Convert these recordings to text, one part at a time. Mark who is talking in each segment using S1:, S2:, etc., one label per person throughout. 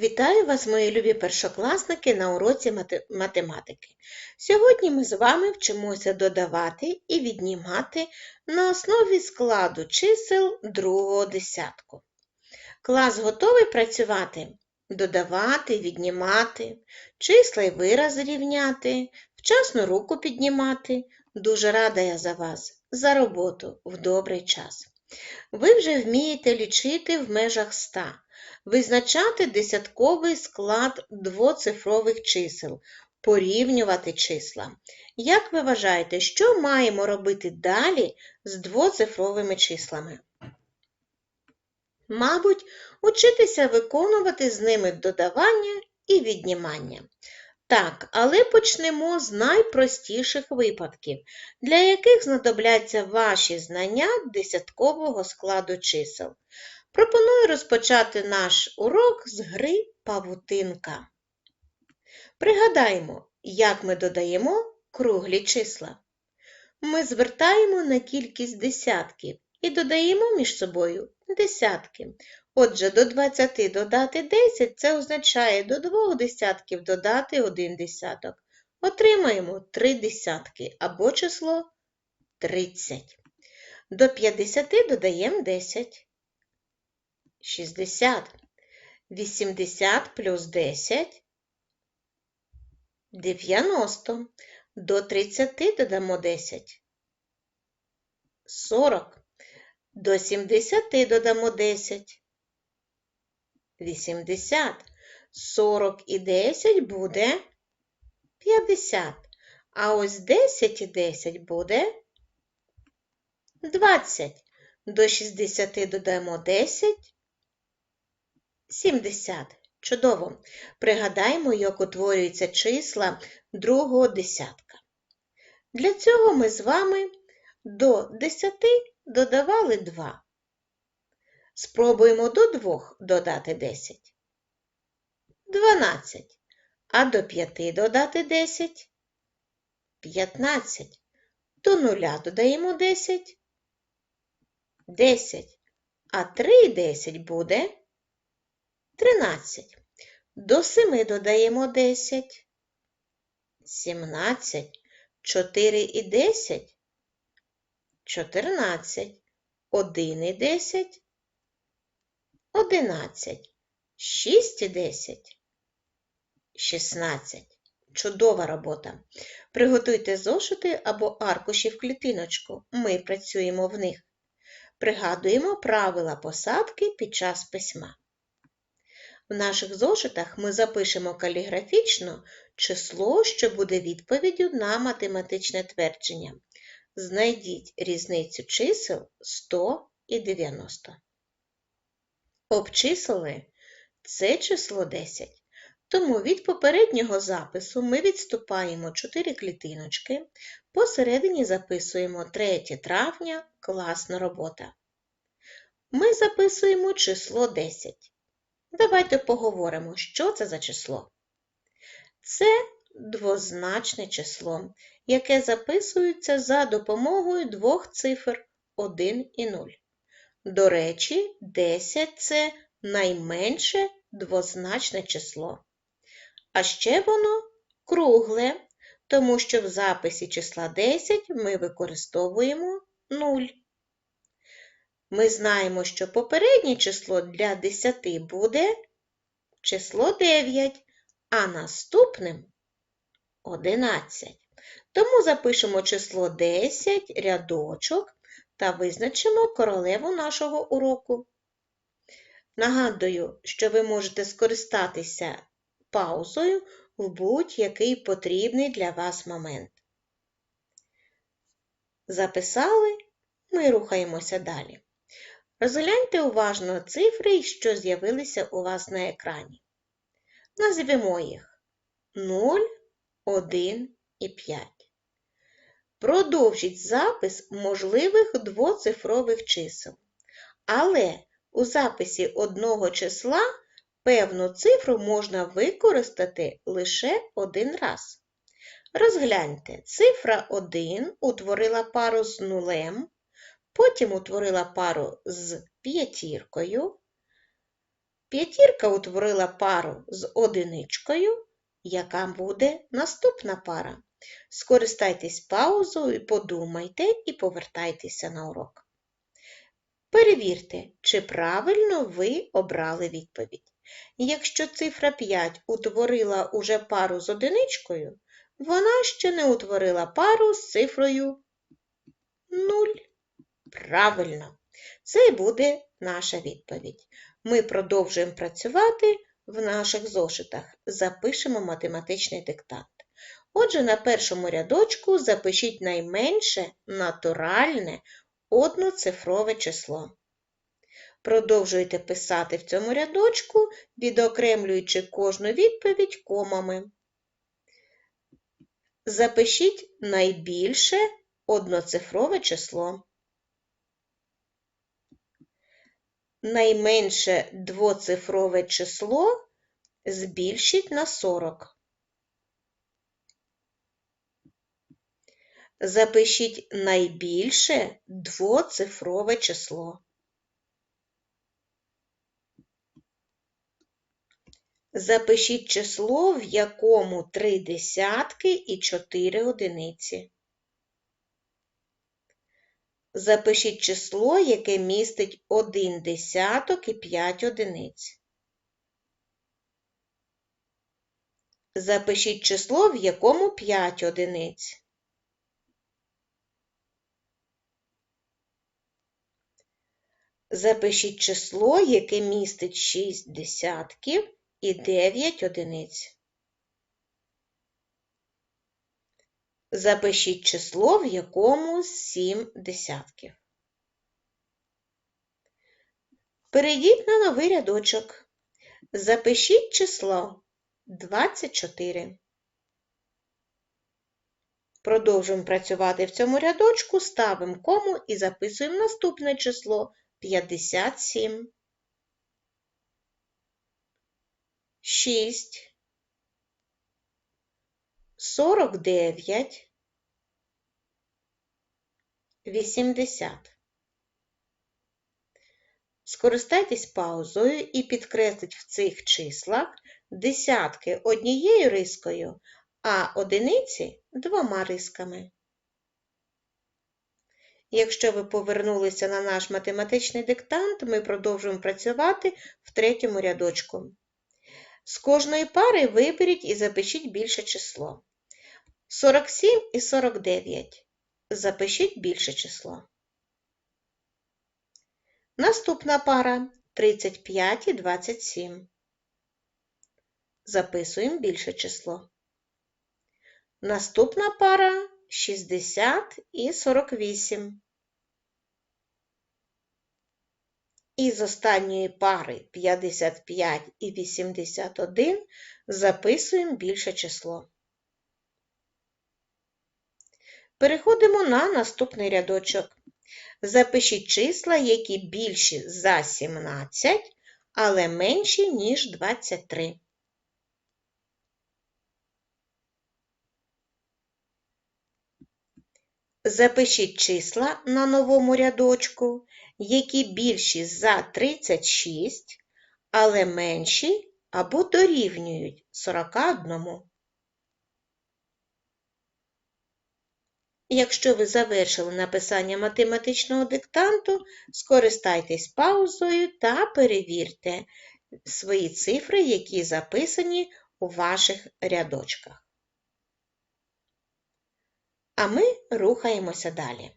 S1: Вітаю вас, мої любі першокласники, на уроці математики. Сьогодні ми з вами вчимося додавати і віднімати на основі складу чисел другого десятку. Клас готовий працювати? Додавати, віднімати, числа й вирази рівняти, вчасно руку піднімати. Дуже рада я за вас, за роботу в добрий час. Ви вже вмієте лічити в межах ста визначати десятковий склад двоцифрових чисел, порівнювати числа. Як ви вважаєте, що маємо робити далі з двоцифровими числами? Мабуть, учитися виконувати з ними додавання і віднімання. Так, але почнемо з найпростіших випадків, для яких знадобляться ваші знання десяткового складу чисел. Пропоную розпочати наш урок з гри павутинка. Пригадаємо, як ми додаємо круглі числа. Ми звертаємо на кількість десятків і додаємо між собою десятки. Отже, до 20 додати 10 це означає до двох десятків додати один десяток. Отримаємо 3 десятки або число 30. До 50 додаємо 10. 60. 80 плюс 10 90. До 30 додамо 10. 40. До 70 додамо 10. 80. 40 і 10 буде 50. А ось 10 і 10 буде 20. До 60 додамо 10. 70. Чудово! Пригадаємо, як утворюються числа другого десятка. Для цього ми з вами до 10 додавали 2. Спробуємо до 2 додати 10. 12. А до 5 додати 10. 15. До 0 додаємо 10. 10. А 3 і 10 буде 13. До 7 додаємо 10. 17. 4 і 10. 14. 1 і 10. 11. 6 і 10. 16. Чудова робота. Приготуйте зошити або аркуші в клітиночку. Ми працюємо в них. Пригадуємо правила посадки під час письма. В наших зошитах ми запишемо каліграфічно число, що буде відповіддю на математичне твердження. Знайдіть різницю чисел 100 і 90. Обчислили це число 10. Тому від попереднього запису ми відступаємо 4 клітиночки, посередині записуємо 3 травня класна робота. Ми записуємо число 10. Давайте поговоримо, що це за число. Це двозначне число, яке записується за допомогою двох цифр 1 і 0. До речі, 10 це найменше двозначне число. А ще воно кругле, тому що в записі числа 10 ми використовуємо 0. Ми знаємо, що попереднє число для 10 буде число 9, а наступним 11. Тому запишемо число 10, рядочок та визначимо королеву нашого уроку. Нагадую, що ви можете скористатися паузою в будь-який потрібний для вас момент. Записали, ми рухаємося далі. Розгляньте уважно цифри, що з'явилися у вас на екрані. Назвемо їх 0, 1 і 5. Продовжіть запис можливих двоцифрових чисел. Але у записі одного числа певну цифру можна використати лише один раз. Розгляньте, цифра 1 утворила пару з нулем, потім утворила пару з п'ятіркою, П'ятірка утворила пару з одиничкою. Яка буде наступна пара? Скористайтесь паузою подумайте і повертайтеся на урок. Перевірте, чи правильно ви обрали відповідь. Якщо цифра 5 утворила уже пару з одиничкою, вона ще не утворила пару з цифрою 0. Правильно, це і буде наша відповідь. Ми продовжуємо працювати в наших зошитах. Запишемо математичний диктант. Отже, на першому рядочку запишіть найменше натуральне одноцифрове число. Продовжуйте писати в цьому рядочку, відокремлюючи кожну відповідь комами. Запишіть найбільше одноцифрове число. Найменше двоцифрове число збільшіть на 40. Запишіть найбільше двоцифрове число. Запишіть число, в якому три десятки і чотири одиниці. Запишіть число, яке містить один десяток і п'ять одиниць. Запишіть число, в якому 5 одиниць. Запишіть число, яке містить 6 десятків і 9 одиниць. Запишіть число, в якому 7 десятків. Перейдіть на новий рядочок. Запишіть число 24. Продовжуємо працювати в цьому рядочку, ставимо кому і записуємо наступне число 57. 6, 49, 80. Скористайтесь паузою і підкресліть в цих числах десятки однією рискою, а одиниці двома рисками. Якщо ви повернулися на наш математичний диктант, ми продовжуємо працювати в третьому рядочку. З кожної пари виберіть і запишіть більше число. 47 і 49. Запишіть більше число. Наступна пара 35 і 27. Записуємо більше число. Наступна пара 60 і 48. Із останньої пари 55 і 81 записуємо більше число. Переходимо на наступний рядочок. Запишіть числа, які більші за 17, але менші, ніж 23. Запишіть числа на новому рядочку, які більші за 36, але менші або дорівнюють 41. Якщо ви завершили написання математичного диктанту, скористайтесь паузою та перевірте свої цифри, які записані у ваших рядочках. А ми рухаємося далі.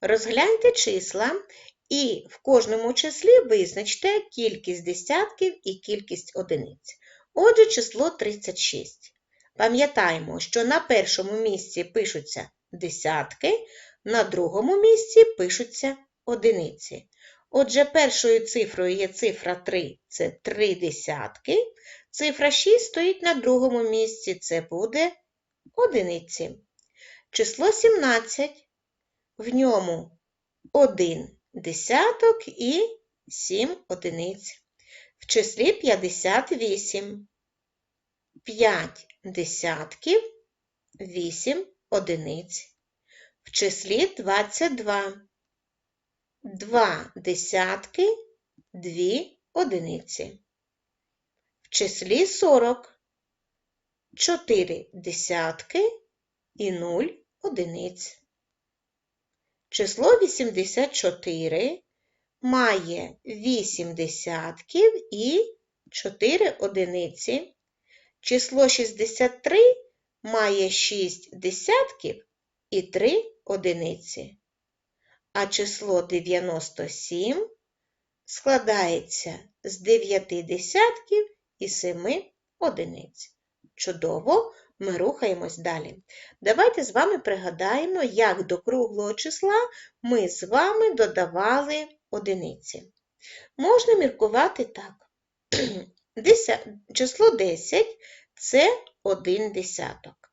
S1: Розгляньте числа і в кожному числі визначте кількість десятків і кількість одиниць. Отже, число 36. Пам'ятаємо, що на першому місці пишуться десятки, на другому місці пишуться одиниці. Отже, першою цифрою є цифра 3 це 3 десятки. Цифра 6 стоїть на другому місці, це буде одиниці. Число 17, в ньому 1 десяток і 7 одиниць. В числі 58, 5 десятків, 8 одиниць. В числі 22, 2 десятки, 2 одиниці. В числі 40 4 десятки і 0 одиниць. Число 84 має 8 десятків і 4 одиниці. Число 63 має 6 десятків і 3 одиниці. А число 97 складається з 9 десятків і 7 одиниць. Чудово, ми рухаємось далі. Давайте з вами пригадаємо, як до круглого числа ми з вами додавали одиниці. Можна міркувати так. Число 10 це 1 десяток.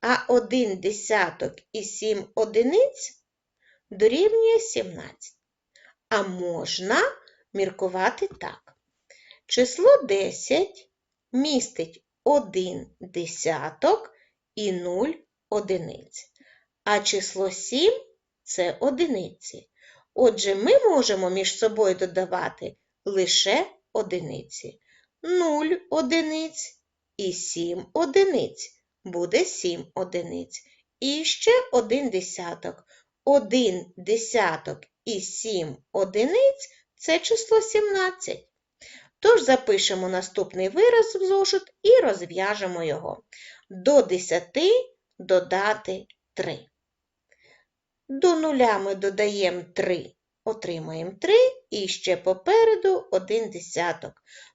S1: А 1 десяток і 7 одиниць дорівнює 17. А можна міркувати так. Число 10 містить 1 десяток і 0 одиниць. А число 7 це одиниці. Отже, ми можемо між собою додавати лише одиниці. 0 одиниць і 7 одиниць. Буде 7 одиниць. І ще один десяток. 1 десяток і 7 одиниць це число 17. Тож запишемо наступний вираз в зошит і розв'яжемо його. До 10 додати 3. До нуля ми додаємо 3, отримаємо 3 і ще попереду 1 десяток.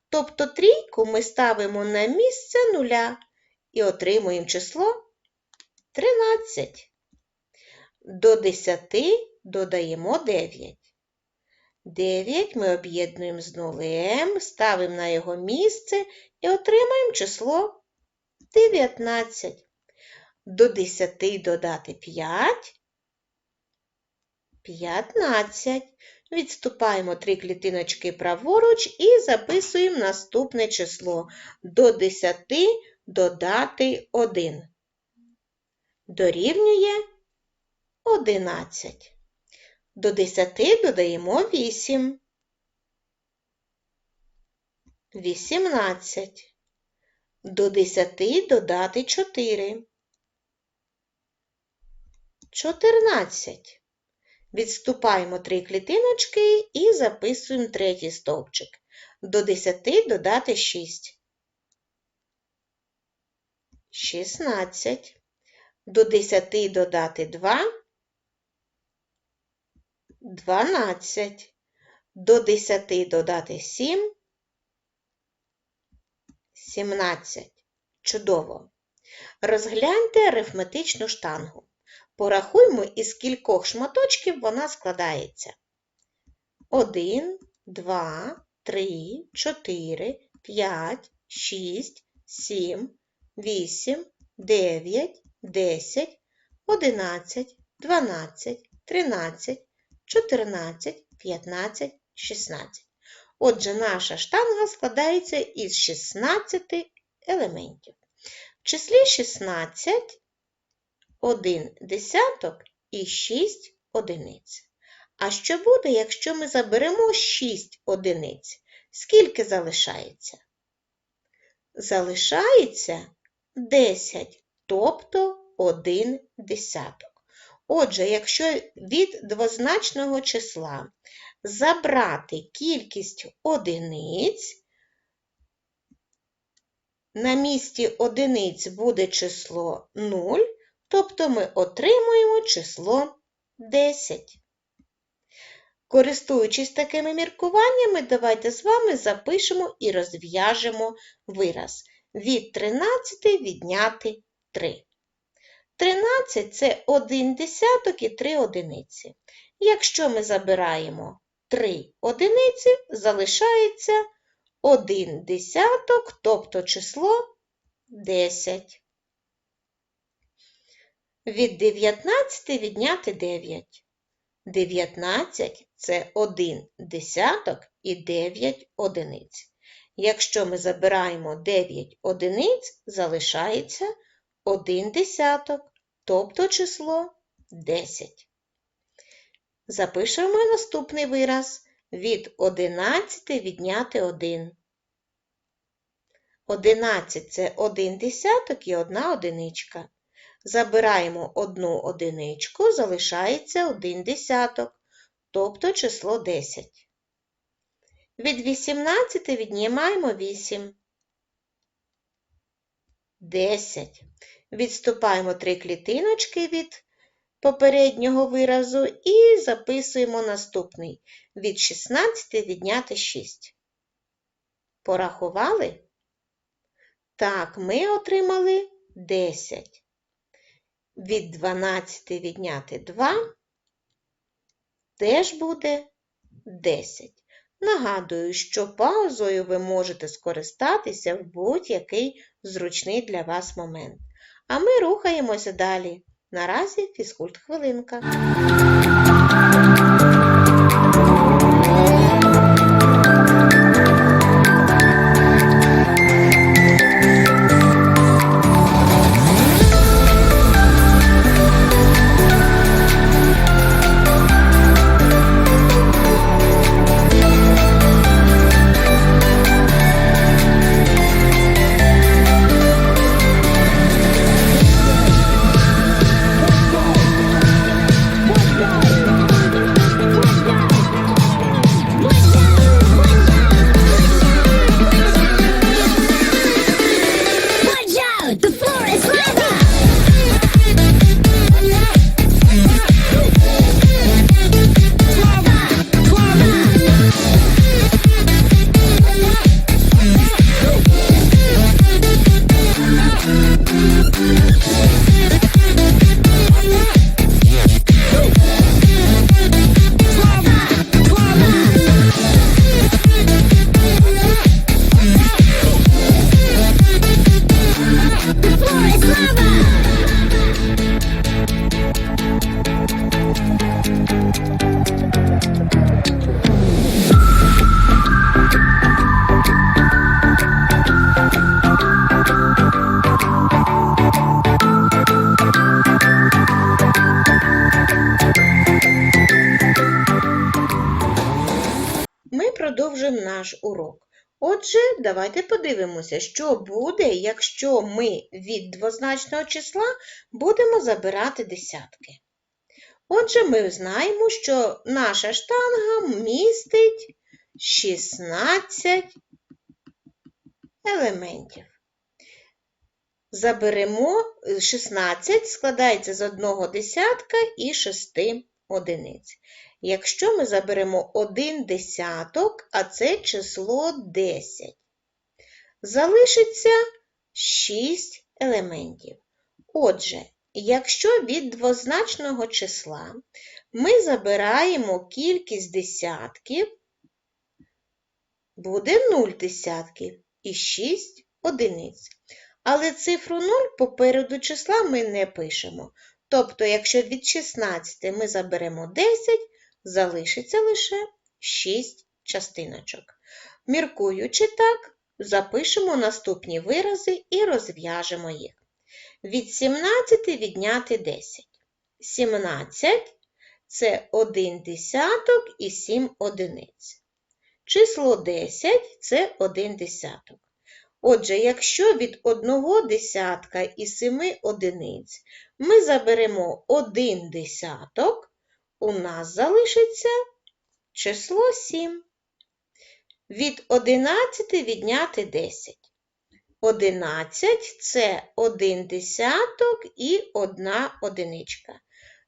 S1: Тобто трійку ми ставимо на місце нуля і отримуємо число 13. До 10 додаємо 9. 9 ми об'єднуємо з нулем, ставимо на його місце і отримаємо число 19. До 10 додати 5. 15. Відступаємо три клітиночки праворуч і записуємо наступне число. До 10 додати 1. Дорівнює 11. До 10 додаємо 8. 18. До 10 додати 4. 14. Відступаємо три клітиночки і записуємо третій стовпчик. До 10 додати 6. 16. До 10 додати 2. 12. До 10 додати 7. 17. Чудово. Розгляньте арифметичну штангу. Порахуймо, із кількох шматочків вона складається. 1, 2, 3, 4, 5, 6, 7, 8, 9, 10, 11, 12, 13, 14, 15, 16. Отже, наша штанга складається із 16 елементів. В числі 16 1 десяток і 6 одиниць. А що буде, якщо ми заберемо 6 одиниць? Скільки залишається? Залишається 10, тобто 1 десяток. Отже, якщо від двозначного числа забрати кількість одиниць, на місці одиниць буде число 0, тобто ми отримуємо число 10. Користуючись такими міркуваннями, давайте з вами запишемо і розв'яжемо вираз. Від 13 відняти 3. 13 це 1 десяток і 3 одиниці. Якщо ми забираємо 3 одиниці, залишається 1 десяток, тобто число 10. Від 19 відняти 9. 19 це 1 десяток і 9 одиниць. Якщо ми забираємо 9 одиниць, залишається 1 десяток тобто число 10. Запишемо наступний вираз. від 11 відняти 1. 11 це 1 десяток і 1 одиничка. Забираємо одну одиничку, залишається 1 десяток, тобто число 10. Від 18 віднімаємо 8. 10. Відступаємо три клітиночки від попереднього виразу і записуємо наступний. Від 16 відняти 6. Порахували? Так, ми отримали 10. Від 12 відняти 2 теж буде 10. Нагадую, що паузою ви можете скористатися в будь-який зручний для вас момент. А ми рухаємося далі. Наразі фізкульт хвилинка. Отже, давайте подивимося, що буде, якщо ми від двозначного числа будемо забирати десятки. Отже, ми знаємо, що наша штанга містить 16 елементів. Заберемо 16, складається з одного десятка і 6 одиниць. Якщо ми заберемо один десяток, а це число 10, залишиться 6 елементів. Отже, якщо від двозначного числа ми забираємо кількість десятків, буде 0 десятків і 6 одиниць. Але цифру 0 попереду числа ми не пишемо. Тобто, якщо від 16 ми заберемо 10, залишиться лише 6 частиночок. Міркуючи так, запишемо наступні вирази і розв'яжемо їх. Від 17 відняти 10. 17 це 1 десяток і 7 одиниць. Число 10 це 1 десяток. Отже, якщо від 1 десятка і 7 одиниць ми заберемо 1 десяток, у нас залишиться число 7. Від 11 відняти 10. 11 це 1 десяток і 1 одиничка.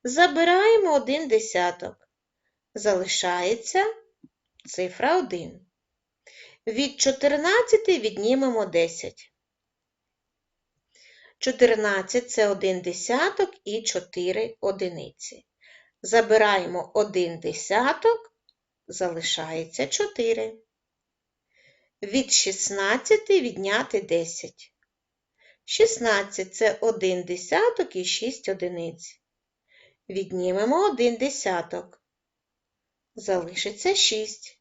S1: Забираємо 1 десяток. Залишається цифра 1. Від 14 віднімемо 10. 14 це 1 десяток і 4 одиниці. Забираємо 1 десяток, залишається 4. Від 16 відняти 10. 16 це 1 десяток і 6 одиниць. Віднімемо 1 десяток. Залишиться 6.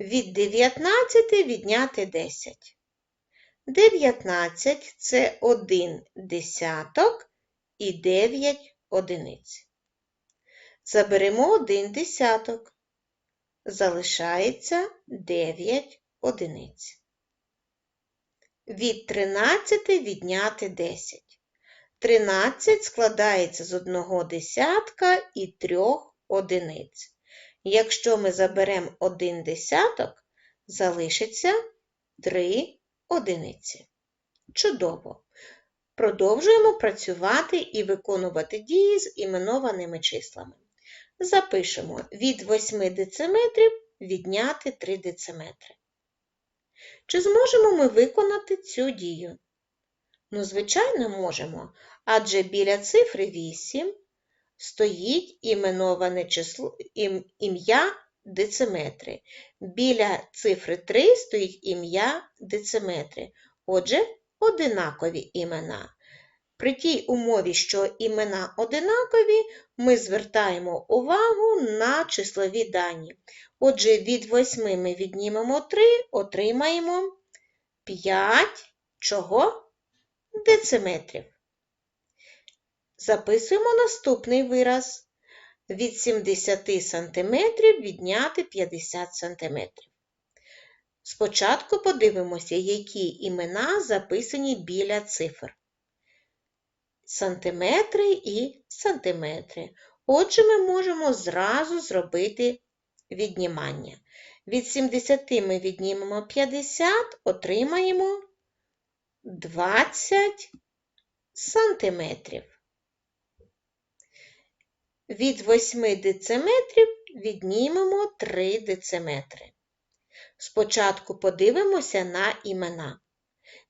S1: Від 19 відняти 10. 19 це 1 десяток і 9 одиниць. Заберемо 1 десяток. залишається 9 одиниць. Від 13 відняти 10. 13 складається з одного десятка і трьох одиниць. Якщо ми заберемо один десяток, залишиться 3 одиниці. Чудово! Продовжуємо працювати і виконувати дії з іменованими числами. Запишемо від 8 дециметрів відняти 3 дециметри. Чи зможемо ми виконати цю дію? Ну, звичайно, можемо, адже біля цифри 8 стоїть іменоване число, ім'я дециметри. Біля цифри 3 стоїть ім'я дециметри. Отже, одинакові імена. При тій умові, що імена одинакові, ми звертаємо увагу на числові дані. Отже, від 8 ми віднімемо 3, отримаємо 5 чого? Дециметрів. Записуємо наступний вираз. Від 70 см відняти 50 см. Спочатку подивимося, які імена записані біля цифр. Сантиметри і сантиметри. Отже, ми можемо зразу зробити віднімання. Від 70 ми віднімемо 50, отримаємо 20 сантиметрів. Від 8 дециметрів віднімемо 3 дециметри. Спочатку подивимося на імена.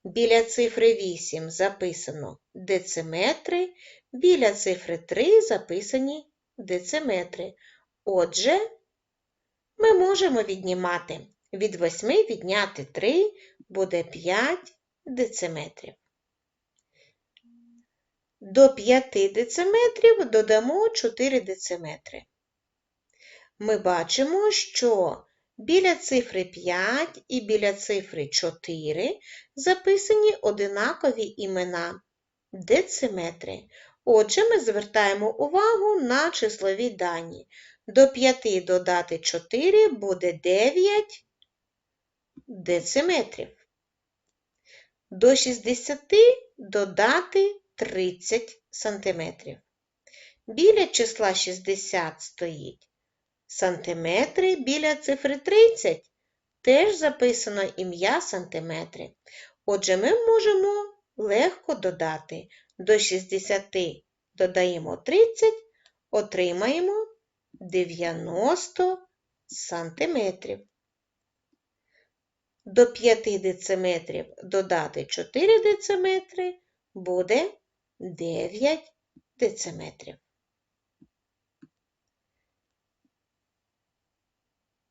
S1: Біля цифри 8 записано дециметри, біля цифри 3 записані дециметри. Отже, ми можемо віднімати від 8 відняти 3 буде 5 дециметрів. До 5 дециметрів додамо 4 дециметри. Ми бачимо, що біля цифри 5 і біля цифри 4 записані одинакові імена дециметри. Отже, ми звертаємо увагу на числові дані. До 5 додати 4 буде 9 дециметрів. До 60 додати 30 сантиметрів. Біля числа 60 стоїть сантиметри, біля цифри 30 теж записано ім'я сантиметри. Отже, ми можемо легко додати. До 60 додаємо 30, отримаємо 90 сантиметрів. До 5 дециметрів додати 4 дециметри буде 9 дециметрів.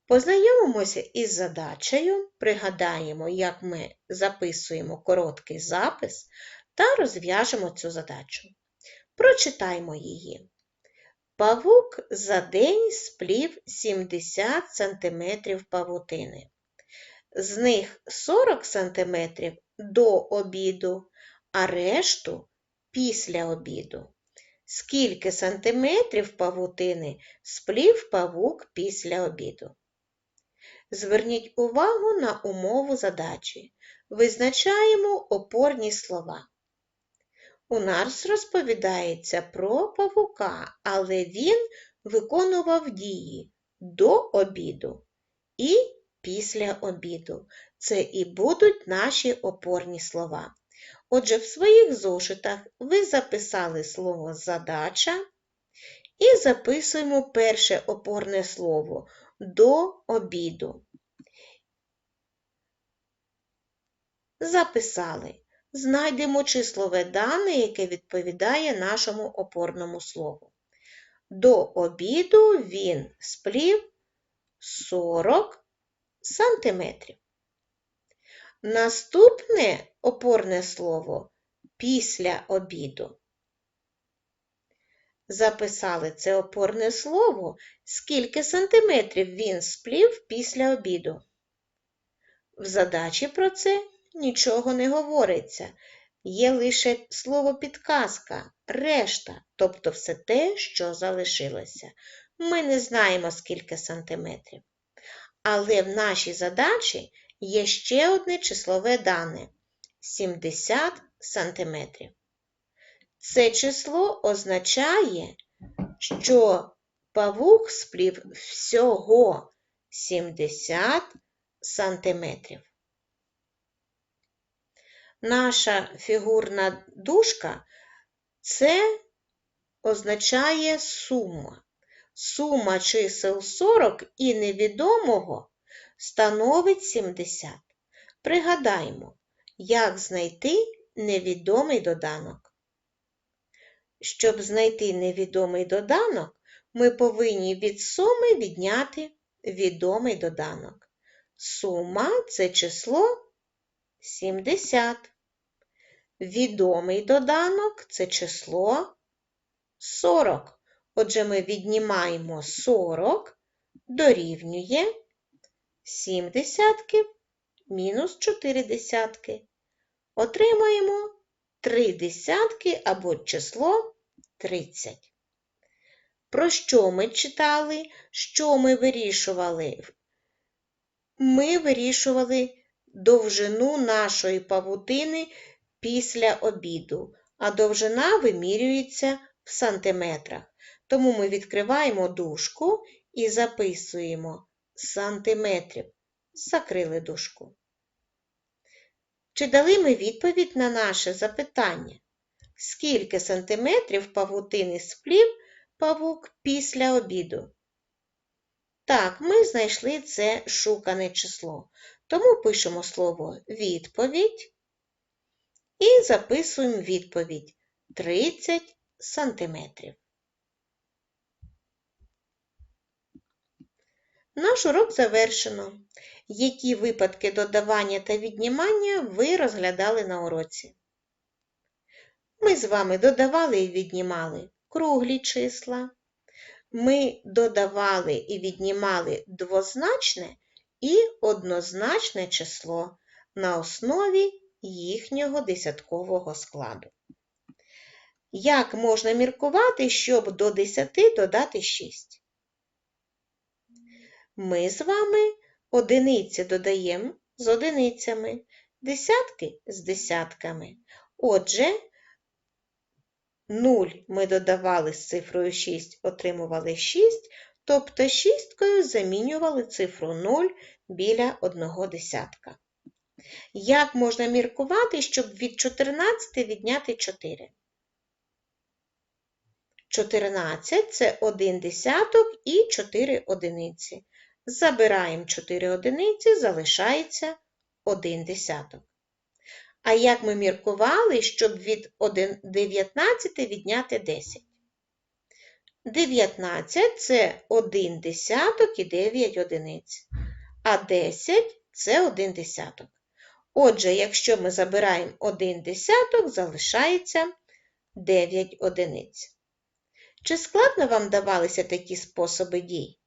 S1: Познайомимося із задачею, пригадаємо, як ми записуємо короткий запис та розв'яжемо цю задачу. Прочитаймо її. Павук за день сплів 70 см павутини. З них 40 см до обіду, а решту після обіду. Скільки сантиметрів павутини сплів павук після обіду? Зверніть увагу на умову задачі. Визначаємо опорні слова. У нас розповідається про павука, але він виконував дії до обіду і після обіду. Це і будуть наші опорні слова. Отже, в своїх зошитах ви записали слово задача і записуємо перше опорне слово до обіду. Записали. Знайдемо числове дане, яке відповідає нашому опорному слову. До обіду він сплів 40 сантиметрів. Наступне опорне слово після обіду. Записали це опорне слово, скільки сантиметрів він сплів після обіду. В задачі про це нічого не говориться. Є лише слово підказка, решта, тобто все те, що залишилося. Ми не знаємо, скільки сантиметрів. Але в нашій задачі є ще одне числове дане 70 сантиметрів. Це число означає, що павук сплів всього 70 сантиметрів. Наша фігурна дужка це означає сума. Сума чисел 40 і невідомого становить 70. Пригадаймо, як знайти невідомий доданок. Щоб знайти невідомий доданок, ми повинні від суми відняти відомий доданок. Сума це число 70. Відомий доданок це число 40. Отже, ми віднімаємо 40 дорівнює 7 десятків мінус 4 десятки. Отримаємо 3 десятки або число 30. Про що ми читали? Що ми вирішували? Ми вирішували довжину нашої павутини після обіду, а довжина вимірюється в сантиметрах. Тому ми відкриваємо дужку і записуємо сантиметрів. Закрили дужку. Чи дали ми відповідь на наше запитання? Скільки сантиметрів павутини сплів павук після обіду? Так, ми знайшли це шукане число. Тому пишемо слово відповідь і записуємо відповідь 30 сантиметрів. Наш урок завершено. Які випадки додавання та віднімання ви розглядали на уроці? Ми з вами додавали і віднімали круглі числа. Ми додавали і віднімали двозначне і однозначне число на основі їхнього десяткового складу. Як можна міркувати, щоб до 10 додати 6? Ми з вами одиниці додаємо з одиницями, десятки з десятками. Отже, 0 ми додавали з цифрою 6, отримували 6, тобто шісткою замінювали цифру 0 біля одного десятка. Як можна міркувати, щоб від 14 відняти 4? 14 – це 1 десяток і 4 одиниці. Забираємо 4 одиниці, залишається 1 десяток. А як ми міркували, щоб від 19 відняти 10? 19 – це 1 десяток і 9 одиниць. А 10 – це 1 десяток. Отже, якщо ми забираємо 1 десяток, залишається 9 одиниць. Чи складно вам давалися такі способи дій?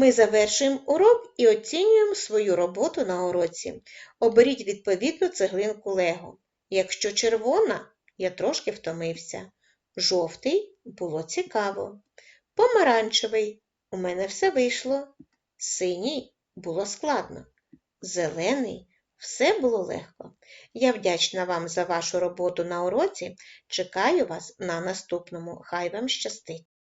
S1: Ми завершуємо урок і оцінюємо свою роботу на уроці. Оберіть відповідну цеглинку Лего. Якщо червона, я трошки втомився. Жовтий було цікаво. Помаранчевий у мене все вийшло. Синій було складно. Зелений все було легко. Я вдячна вам за вашу роботу на уроці. Чекаю вас на наступному. Хай вам щастить!